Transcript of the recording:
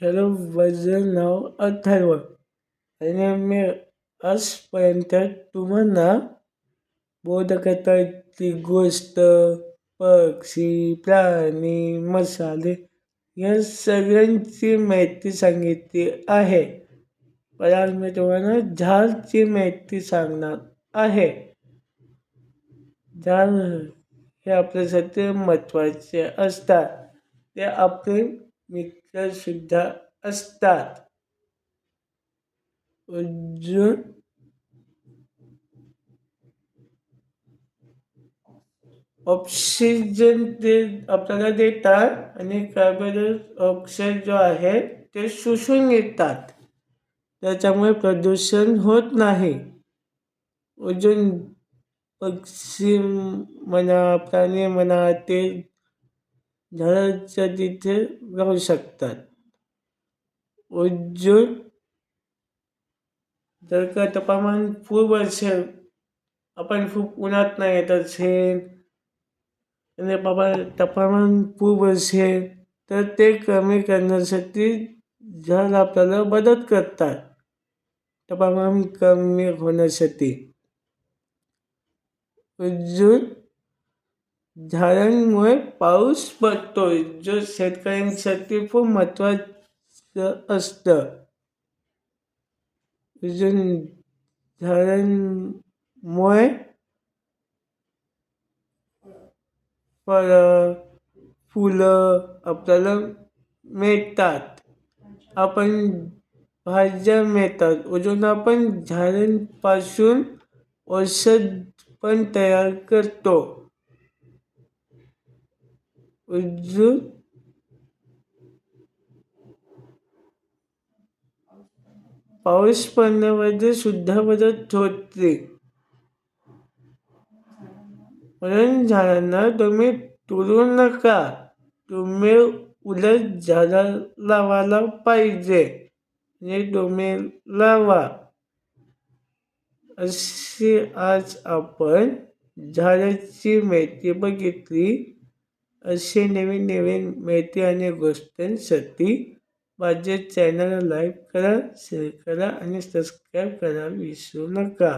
Hello माझं नाव अथर्व. आणि मी आजपर्यंत तुम्हाला बोधकथाची गोष्ट पक्षी प्राणी मसाले या सगळ्यांची माहिती सांगितली आहे. पण आज मी तुम्हाला झाडची माहिती सांगणार आहे. झाड हे आपल्यासाठी महत्त्वाचे असतात. ते आपले मित्रसुद्धा असतात. अजून ऑक्सिजन ते आपल्याला देतात आणि कार्बन ऑक्साईड जो आहे ते शोषून घेतात. त्याच्यामुळे प्रदूषण होत नाही. अजून पक्षी म्हणा प्राणी म्हणा ते झाडाच्या तिथे राहू शकतात. उज्जून जर का तापमान खूप असेल आपण खूप उन्हात नाही येत असेल आणि बाबा तापमान खूप असेल तर ते कमी करण्यासाठी झाड आपल्याला मदत करतात. तापमान कमी होण्यासाठी. उज्जून झाडांमुळे पाऊस पडतोय जो शेतकऱ्यांसाठी खूप महत्त्वाचं असतं. अजून झाडांमुळे फळं फुलं आपल्याला मिळतात. आपण भाज्या मिळतात. अजून आपण झाडांपासून औषध पण तयार करतो. अजून पाऊस पडण्यामध्ये सुद्धा मदत होते. म्हणून झाडांना तुम्ही तोडू नका. तुम्ही उलट झाडा लावायला पाहिजे. आणि तुम्ही लावा. अशी आज आपण झाडाची माहिती बघितली. असे नवीन नवीन माहिती आणि गोष्टींसाठी माझे चॅनल लाईक करा शेअर करा आणि सबस्क्राईब करा विसरू नका.